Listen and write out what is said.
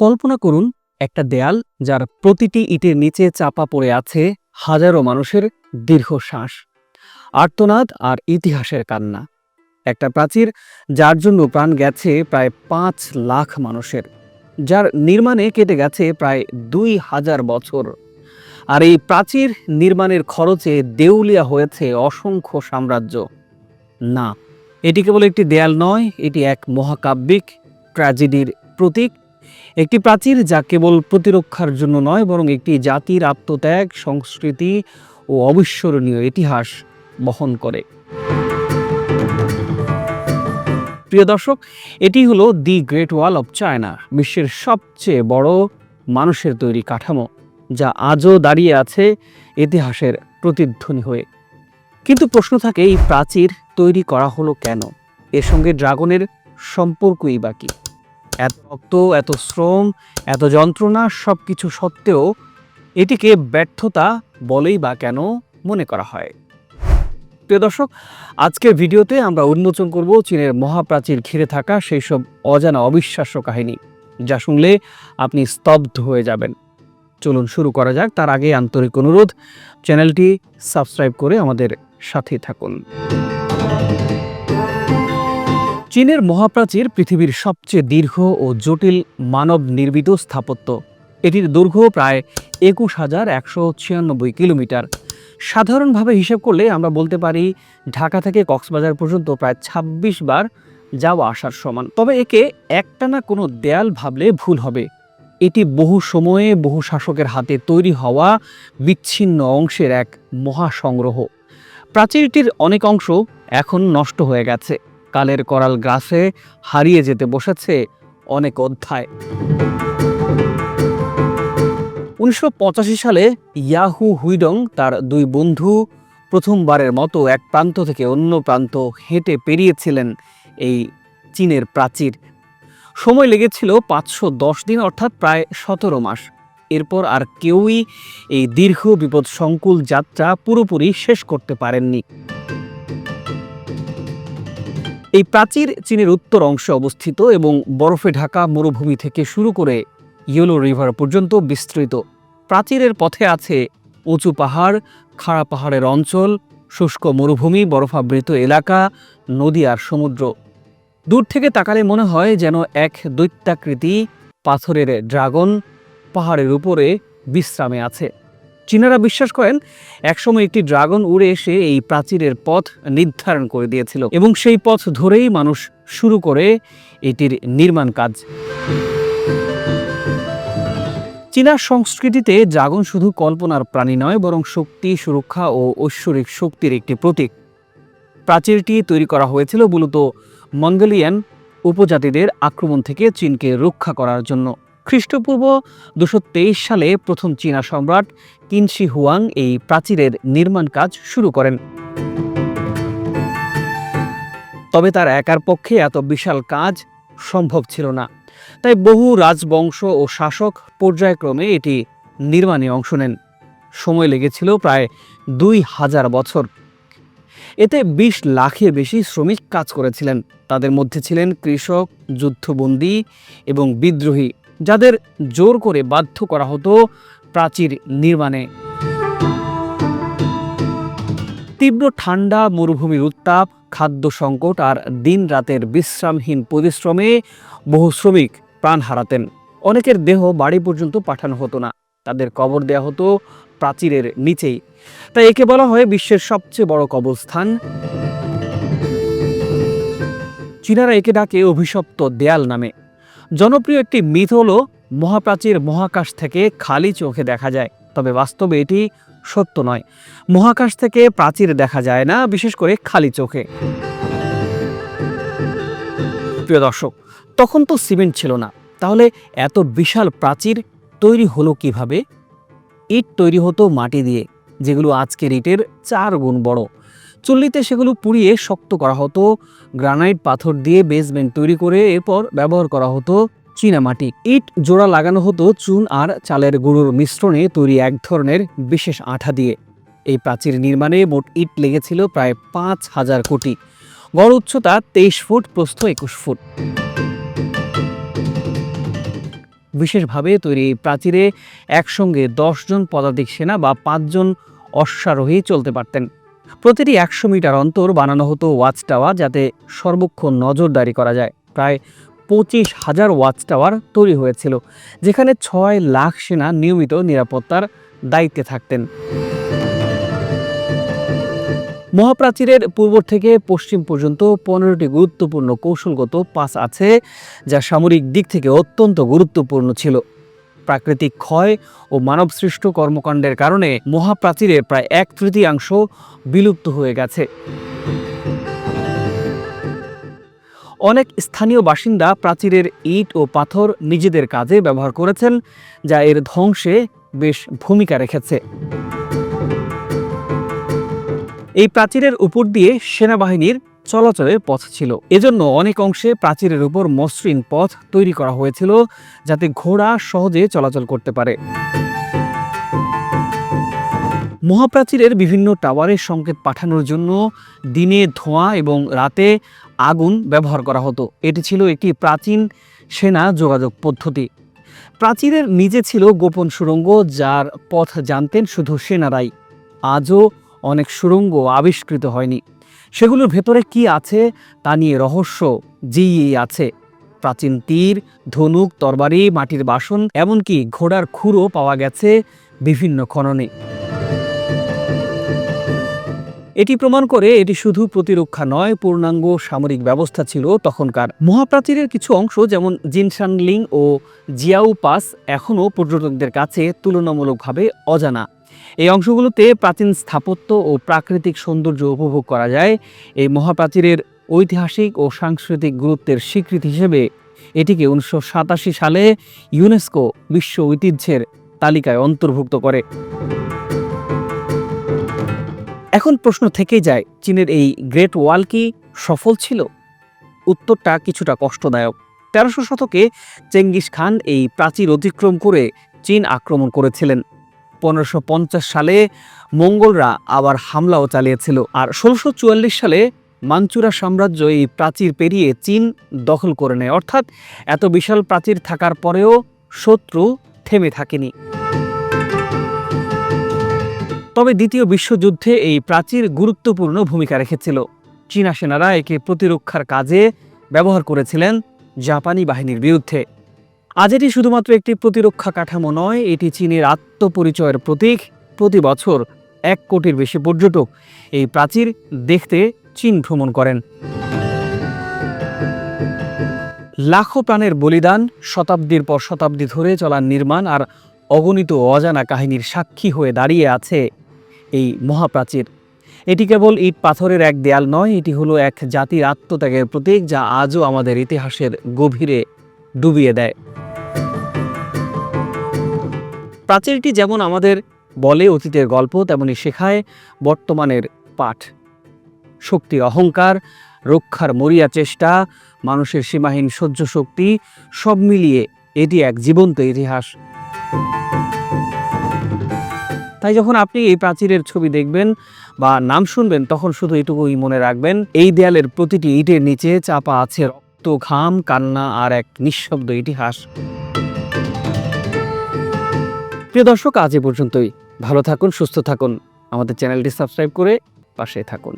কল্পনা করুন, একটা দেয়াল যার প্রতিটি ইটের নিচে চাপা পড়ে আছে হাজারো মানুষের দীর্ঘশ্বাস, আর্তনাদ আর ইতিহাসের কান্না। একটা প্রাচীর যার জন্য প্রাণ গেছে প্রায় পাঁচ লাখ মানুষের, যার নির্মাণে কেটে গেছে প্রায় দুই হাজার বছর। আর এই প্রাচীর নির্মাণের খরচে দেউলিয়া হয়েছে অসংখ্য সাম্রাজ্য। না, এটি কেবল একটি দেয়াল নয়, এটি এক মহাকাব্যিক ট্র্যাজেডির প্রতীক। একটি প্রাচীর যা কেবল প্রতিরক্ষার জন্য নয়, বরং একটি জাতির আত্মত্যাগ, সংস্কৃতি ও অবিস্মরণীয় ইতিহাস বহন করে। প্রিয় দর্শক, এটি হলো the great wall of China, বিশ্বের সবচেয়ে বড় মানুষের তৈরি কাঠামো, যা আজও দাঁড়িয়ে আছে ইতিহাসের প্রতিধ্বনি হয়ে। কিন্তু প্রশ্ন থাকে, এই প্রাচীর তৈরি করা হলো কেন? এর সঙ্গে ড্রাগনের সম্পর্কই বাকি এত রক্ত এত শ্রম, এত যন্ত্রণা সব কিছু সত্ত্বেও এটিকে ব্যর্থতা বলেই বা কেন মনে করা হয়? প্রিয় দর্শক, আজকের ভিডিওতে আমরা উন্মোচন করব চীনের মহাপ্রাচীর ঘিরে থাকা সেই সব অজানা অবিশ্বাস্য কাহিনী, যা শুনলে আপনি স্তব্ধ হয়ে যাবেন। চলুন শুরু করা যাক। তার আগে আন্তরিক অনুরোধ, চ্যানেলটি সাবস্ক্রাইব করে আমাদের সাথে থাকুন। চীনের মহাপ্রাচীর পৃথিবীর সবচেয়ে দীর্ঘ ও জটিল মানব নির্মিত স্থাপত্য। এটির দৈর্ঘ্য প্রায় একুশ হাজার একশো ছিয়ানব্বই কিলোমিটার। সাধারণভাবে হিসেব করলে আমরা বলতে পারি, ঢাকা থেকে কক্সবাজার পর্যন্ত প্রায় ২৬ বার যাওয়া আসার সমান। তবে একে একটানা কোনো দেয়াল ভাবলে ভুল হবে। এটি বহু সময়ে বহু শাসকের হাতে তৈরি হওয়া বিচ্ছিন্ন অংশের এক মহাসংগ্রহ। প্রাচীরটির অনেক অংশ এখন নষ্ট হয়ে গেছে। কালের করাল গ্রাসে হারিয়ে যেতে বসেছে অনেক অধ্যায়। উনিশশো পঁচাশি সালে ইয়াহু হুইডং তার দুই বন্ধু প্রথমবারের মতো এক প্রান্ত থেকে অন্য প্রান্ত হেঁটে পেরিয়েছিলেন এই চীনের প্রাচীর। সময় লেগেছিল পাঁচশো দশ দিন, অর্থাৎ প্রায় সতেরো মাস। এরপর আর কেউই এই দীর্ঘ বিপদ সংকুল যাত্রা পুরোপুরি শেষ করতে পারেননি। এই প্রাচীর চীনের উত্তর অংশে অবস্থিত এবং বরফে ঢাকা মরুভূমি থেকে শুরু করে ইয়েলো রিভার পর্যন্ত বিস্তৃত। প্রাচীরের পথে আছে উঁচু পাহাড়, খাড়া পাহাড়ের অঞ্চল, শুষ্ক মরুভূমি, বরফাবৃত এলাকা, নদী আর সমুদ্র। দূর থেকে তাকালে মনে হয় যেন এক দৈত্যাকৃতি পাথরের ড্রাগন পাহাড়ের উপরে বিশ্রামে আছে। চীনারা বিশ্বাস করেন, একসময় একটি ড্রাগন উড়ে এসে এই প্রাচীরের পথ নির্ধারণ করে দিয়েছিল এবং সেই পথ ধরেই মানুষ শুরু করে এটির নির্মাণ কাজ। চীনা সংস্কৃতিতে ড্রাগন শুধু কল্পনার প্রাণী নয়, বরং শক্তি, সুরক্ষা ও ঐশ্বরিক শক্তির একটি প্রতীক। প্রাচীরটি তৈরি করা হয়েছিল মূলত মঙ্গোলিয়ান উপজাতিদের আক্রমণ থেকে চীনকে রক্ষা করার জন্য। খ্রিস্টপূর্ব দুশো সালে প্রথম চীনা সম্রাট কিনশি হুয়াং এই প্রাচীরের নির্মাণ কাজ শুরু করেন। তবে তার একার পক্ষে এত বিশাল কাজ সম্ভব ছিল না। তাই বহু রাজবংশ ও শাসক পর্যায়ক্রমে এটি নির্মাণে অংশ নেন। সময় লেগেছিল প্রায় দুই হাজার বছর। এতে বিশ লাখের বেশি শ্রমিক কাজ করেছিলেন। তাদের মধ্যে ছিলেন কৃষক, যুদ্ধবন্দী এবং বিদ্রোহী। যাদের জোর করে বাধ্য করা হতো প্রাচীর নির্মাণে। তীব্র ঠান্ডা মরুভূমির উত্তাপ, খাদ্য সংকট আর দিন রাতের বিশ্রামহীন পরিশ্রমে বহু শ্রমিক প্রাণ হারাতেন। অনেকের দেহ বাড়ি পর্যন্ত পাঠানো হতো না। তাদের কবর দেয়া হতো প্রাচীরের নিচেই। তাই একে বলা হয় বিশ্বের সবচেয়ে বড় কবরস্থান। চীনারা একে ডাকে অভিশপ্ত দেয়াল নামে। জনপ্রিয় একটি মিথ হলো, মহাপ্রাচীর মহাকাশ থেকে খালি চোখে দেখা যায়। তবে বাস্তবে এটি সত্য নয়। মহাকাশ থেকে প্রাচীর দেখা যায় না, বিশেষ করে খালি চোখে। প্রিয় দর্শক, তখন তো সিমেন্ট ছিল না। তাহলে এত বিশাল প্রাচীর তৈরি হলো কীভাবে? ইট তৈরি হতো মাটি দিয়ে, যেগুলো আজকের ইটের চার গুণ বড়। চুল্লিতে সেগুলো পুড়িয়ে শক্ত করা হতো, গ্রানাইট পাথর দিয়ে বেসমেন্ট তৈরি করে এরপর ব্যবহার করা হতো চীনামাটি ইট জোড়া লাগানো হতো চুন আর চালের গুঁড়োর মিশ্রণে তৈরি এক ধরনের বিশেষ আঠা দিয়ে। এই প্রাচীর নির্মাণে মোট ইট লেগেছিল প্রায় পাঁচ হাজার কোটি। গড় উচ্চতা তেইশ ফুট, প্রস্থ একুশ ফুট। বিশেষভাবে তৈরি এই প্রাচীরে একসঙ্গে দশজন পদাতিক সেনা বা পাঁচজন অশ্বারোহী চলতে পারতেন। প্রতিটি একশো মিটার অন্তর বানানো হতো ওয়াচ টাওয়ার যাতে সর্বক্ষণ নজরদারি করা যায়। প্রায় পঁচিশ হাজার ওয়াচ টাওয়ার তৈরি হয়েছিল, যেখানে ছয় লাখ সেনা নিয়মিত নিরাপত্তার দায়িত্বে থাকতেন। মহাপ্রাচীরের পূর্ব থেকে পশ্চিম পর্যন্ত পনেরোটি গুরুত্বপূর্ণ কৌশলগত পাস আছে, যা সামরিক দিক থেকে অত্যন্ত গুরুত্বপূর্ণ ছিল। প্রাকৃতিক ক্ষয় ও মানবসৃষ্ট কর্মকাণ্ডের কারণে মহাপ্রাচীরের প্রায় এক তৃতীয়াংশ বিলুপ্ত হয়ে গেছে। অনেক স্থানীয় বাসিন্দা প্রাচীরের ইট ও পাথর নিজেদের কাজে ব্যবহার করেছেন, যা এর ধ্বংসে বেশ ভূমিকা রেখেছে। এই প্রাচীরের উপর দিয়ে সেনাবাহিনীর চলাচলের পথ ছিল। এজন্য অনেক অংশে প্রাচীরের উপর মসৃণ পথ তৈরি করা হয়েছিল যাতে ঘোড়া সহজে চলাচল করতে পারে। মহাপ্রাচীরের বিভিন্ন টাওয়ারের সংকেত পাঠানোর জন্য দিনে ধোঁয়া এবং রাতে আগুন ব্যবহার করা হতো। এটি ছিল একটি প্রাচীন সেনা যোগাযোগ পদ্ধতি। প্রাচীরের নিচে ছিল গোপন সুড়ঙ্গ যার পথ জানতেন শুধু সেনারাই। আজও অনেক সুড়ঙ্গ আবিষ্কৃত হয়নি। সেগুলোর ভেতরে কি আছে তা নিয়ে রহস্য যেই আছে। প্রাচীন তীর, ধনুক, তরবারি, মাটির বাসন, এমনকি ঘোড়ার খুরও পাওয়া গেছে বিভিন্ন খননে। এটি প্রমাণ করে এটি শুধু প্রতিরক্ষা নয়, পূর্ণাঙ্গ সামরিক ব্যবস্থা ছিল তখনকার। মহাপ্রাচীরের কিছু অংশ যেমন জিনশানলিং ও জিয়াউ পাস এখনও পর্যটকদের কাছে তুলনামূলকভাবে অজানা। এই অংশগুলোতে প্রাচীন স্থাপত্য ও প্রাকৃতিক সৌন্দর্য উপভোগ করা যায়। এই মহাপ্রাচীরের ঐতিহাসিক ও সাংস্কৃতিক গুরুত্বের স্বীকৃতি হিসেবে এটিকে উনিশশো সাতাশি সালে ইউনেস্কো বিশ্ব ঐতিহ্যের তালিকায় অন্তর্ভুক্ত করে। এখন প্রশ্ন থেকেই যায়, চীনের এই গ্রেট ওয়াল কি সফল ছিল? উত্তরটা কিছুটা কষ্টদায়ক। তেরোশো শতকে চেঙ্গিস খান এই প্রাচীর অতিক্রম করে চীন আক্রমণ করেছিলেন। পনেরোশো সালে মঙ্গলরা আবার হামলাও চালিয়েছিল। আর ষোলোশো সালে মাঞ্চুরা সাম্রাজ্য এই প্রাচীর পেরিয়ে চীন দখল করে নেয়। অর্থাৎ এত বিশাল প্রাচীর থাকার পরেও শত্রু থেমে থাকেনি। তবে দ্বিতীয় বিশ্বযুদ্ধে এই প্রাচীর গুরুত্বপূর্ণ ভূমিকা রেখেছিল। চীনা সেনারা একে প্রতিরক্ষার কাজে ব্যবহার করেছিলেন জাপানি বাহিনীর বিরুদ্ধে। আজ এটি শুধুমাত্র একটি প্রতিরক্ষা কাঠামো নয়, এটি চীনের আত্মপরিচয়ের প্রতীক। প্রতি বছর এক কোটির বেশি পর্যটক এই প্রাচীর দেখতে চীন ভ্রমণ করেন। লাখো প্রাণের বলিদান শতাব্দীর পর শতাব্দী ধরে চলা নির্মাণ আর অগণিত অজানা কাহিনীর সাক্ষী হয়ে দাঁড়িয়ে আছে এই মহাপ্রাচীর। এটি কেবল ইট পাথরের এক দেয়াল নয়, এটি হলো এক জাতির আত্মত্যাগের প্রতীক যা আজও আমাদের ইতিহাসের গভীরে ডুবিয়ে দেয়। প্রাচীরটি যেমন আমাদের বলে, অতীতের গল্প তেমনি শেখায় বর্তমানের পাঠ। শক্তি অহংকার, রক্ষার মরিয়া চেষ্টা, মানুষের সীমাহীন সহ্য শক্তি, সব মিলিয়ে এটি এক জীবন্ত ইতিহাস। তাই যখন আপনি এই প্রাচীরের ছবি দেখবেন বা নাম শুনবেন, তখন শুধু এটুকুই মনে রাখবেন, এই দেয়ালের প্রতিটি ইটের নিচে চাপা আছে রক্ত, ঘাম, কান্না আর এক নিঃশব্দ ইতিহাস। প্রিয় দর্শক, আজ এ পর্যন্তই। ভালো থাকুন, সুস্থ থাকুন। আমাদের চ্যানেলটি সাবস্ক্রাইব করে পাশে থাকুন।